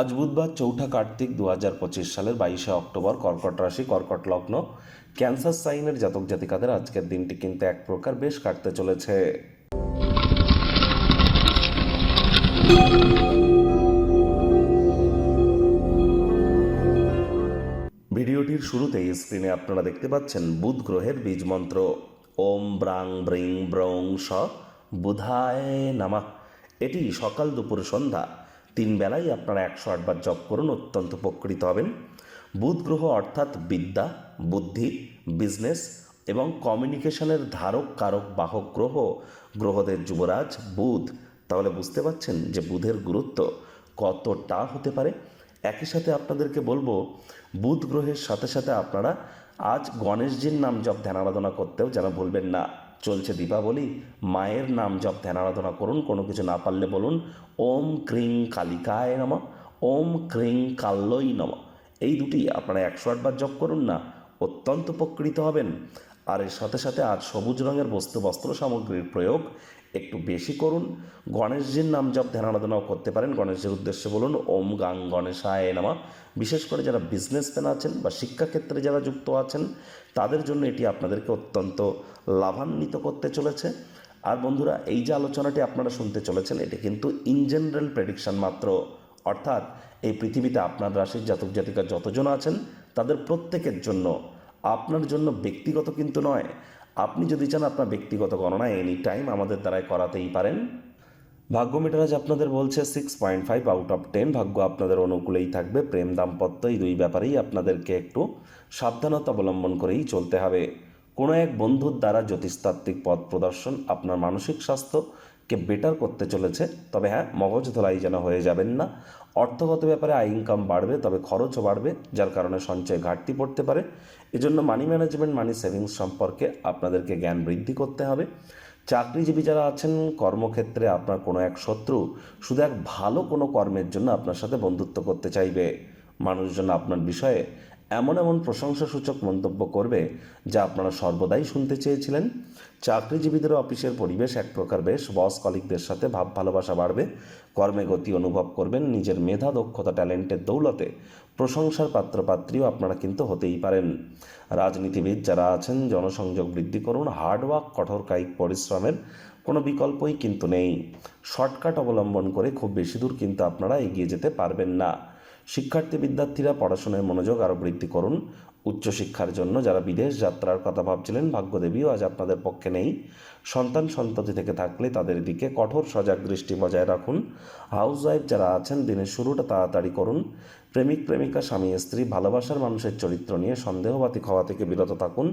আজ বুধবার চৌঠা কার্তিক দু হাজার পঁচিশ সালের বাইশে অক্টোবর কর্কট রাশি, কর্কট লগ্ন। ক্যান্সার সাইনের জাতক জাতিকাদের আজকের দিনটি কিন্তু এক প্রকার বেশ কাটতে চলেছে। ভিডিওটির শুরুতেই স্ক্রিনে আপনারা দেখতে পাচ্ছেন বুধ গ্রহের বীজ মন্ত্র। ওম ব্রাং ব্রিং ব্রং স বুধায় নামা। এটি সকাল দুপুর সন্ধ্যা তিন বেলায় আপনারা একশো আটবার জপ করুন, অত্যন্ত উপকৃত হবেন। বুধ গ্রহ অর্থাৎ বিদ্যা, বুদ্ধি বিজনেস এবং কমিউনিকেশনের ধারক, কারক, বাহক গ্রহ, গ্রহদের যুবরাজ, বুধ। তাহলে বুঝতে পারছেন যে বুধের গুরুত্ব কতটা হতে পারে? একই সাথে আপনাদেরকে বলব, বুধ গ্রহের সাথে সাথে আপনারা আজ গণেশজির নাম জপ ধ্যান আরাধনা করতেও যেন ভুলবেন না। চলছে দীপাবলি। মায়ের নাম জপ ধ্যান আরাধনা করুন, কোনো কিছু না পারলে বলুন, ওম ক্রিং কালিকায় নম, ওম ক্রিং কাল্লই নম। এই দুটি আপনারা একশো আটবার জপ করুন না, অত্যন্ত উপকৃত হবেন। আর এর সাথে সাথে আজ সবুজ রঙের বস্তু বস্ত্র সামগ্রীর প্রয়োগ একটু বেশি করুন। গণেশজির নাম জপ ধ্যান আরাধনাও করতে পারেন। গণেশের উদ্দেশ্যে বলুন, ওম গাং গণেশায় নামা। বিশেষ করে যারা বিজনেসম্যান আছেন বা শিক্ষাক্ষেত্রে যারা যুক্ত আছেন, তাদের জন্য এটি আপনাদেরকে অত্যন্ত লাভান্বিত করতে চলেছে। আর বন্ধুরা, এই যে আলোচনাটি আপনারা শুনতে চলেছেন, এটি কিন্তু ইন জেনারেল প্রেডিকশন মাত্র। অর্থাৎ এই পৃথিবীতে আপনার রাশির জাতক জাতিকা যতজন আছেন, তাদের প্রত্যেকের জন্য, আপনার জন্য ব্যক্তিগত কিন্তু নয় আপনি যদি চান আপনার ব্যক্তিগত গণনা এনি টাইম আমাদের দ্বারাই করাতেই পারেন। ভাগ্য মিটারাজ আপনাদের বলছে six point five out of ten ভাগ্য আপনাদের অনুকূলেই থাকবে, প্রেম দাম্পত্য, এই দুই ব্যাপারেই আপনাদেরকে একটু সাবধানতা অবলম্বন করেই চলতে হবে। কোনো এক বন্ধুর দ্বারা জ্যোতিষতাত্ত্বিক পথ প্রদর্শন, আপনার মানসিক স্বাস্থ্যকে বেটার করতে চলেছে, তবে হ্যাঁ মগজ ধোলাই যেন হয়ে যাবেন না। অর্থগত ব্যাপারে আয় ইনকাম বাড়বে, তবে খরচও বাড়বে, যার কারণে সঞ্চয় ঘাটতি পড়তে পারে। এজন্য মানি ম্যানেজমেন্ট মানি সেভিংস সম্পর্কে আপনাদেরকে জ্ঞান বৃদ্ধি করতে হবে। চাকরিজীবী যারা আছেন, কর্মক্ষেত্রে আপনার কোনো এক শত্রু শুধু এক ভালো কোনো কর্মের জন্য আপনার সাথে বন্ধুত্ব করতে চাইবে। মানুষজন আপনার বিষয়ে এমন এমন প্রশংসাসূচক মন্তব্য করবে যা আপনারা সর্বদাই শুনতে চেয়েছিলেন। চাকরিজীবীদের অফিসের পরিবেশ এক প্রকার বেশ, বস কলিকদের সাথে ভাব ভালোবাসা বাড়বে, কর্মে গতি অনুভব করবেন, নিজের মেধা, দক্ষতা, ট্যালেন্টের দৌলতে প্রশংসার পাত্রপাত্রীও আপনারা কিন্তু হতেই পারেন। রাজনীতিবিদ যারা আছেন, জনসংযোগ বৃদ্ধি করুন হার্ডওয়ার্ক কঠোর কায়িক পরিশ্রমের কোনো বিকল্পই কিন্তু নেই। শর্টকাট অবলম্বন করে খুব বেশি দূর কিন্তু আপনারা এগিয়ে যেতে পারবেন না। শিক্ষার্থী বিদ্যার্থীরা পড়াশোনায় মনোযোগ আরও বৃদ্ধি করুন। উচ্চশিক্ষার জন্য যারা বিদেশ যাত্রার কথা ভাবছিলেন, ভাগ্যদেবীও আজ আপনাদের পক্ষে নেই। সন্তান সন্ততি থেকে থাকলে তাদের দিকে কঠোর সজাগ দৃষ্টি বজায় রাখুন। হাউস ওয়াইফ যারা আছেন, দিনের শুরুটা তাড়াতাড়ি করুন। প্রেমিক, প্রেমিকা, স্বামী, স্ত্রী, ভালোবাসার মানুষের চরিত্র নিয়ে সন্দেহবাতিক হওয়া থেকে বিরত থাকুন।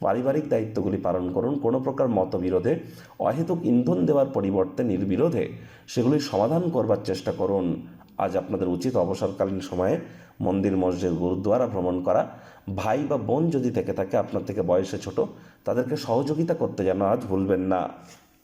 পারিবারিক দায়িত্বগুলি পালন করুন। কোনো প্রকার মতবিরোধে, অহেতুক ইন্ধন দেওয়ার পরিবর্তে নির্বিরোধে সেগুলি সমাধান করবার চেষ্টা করুন। আজ আপনাদের উচিত অবসরকালীন সময়ে মন্দির, মসজিদ গুরুদ্বারা ভ্রমণ করা। ভাই বা বোন যদি থেকে থাকে, আপনার থেকে বয়সে ছোট, তাদেরকে সহযোগিতা করতে যেন আজ ভুলবেন না।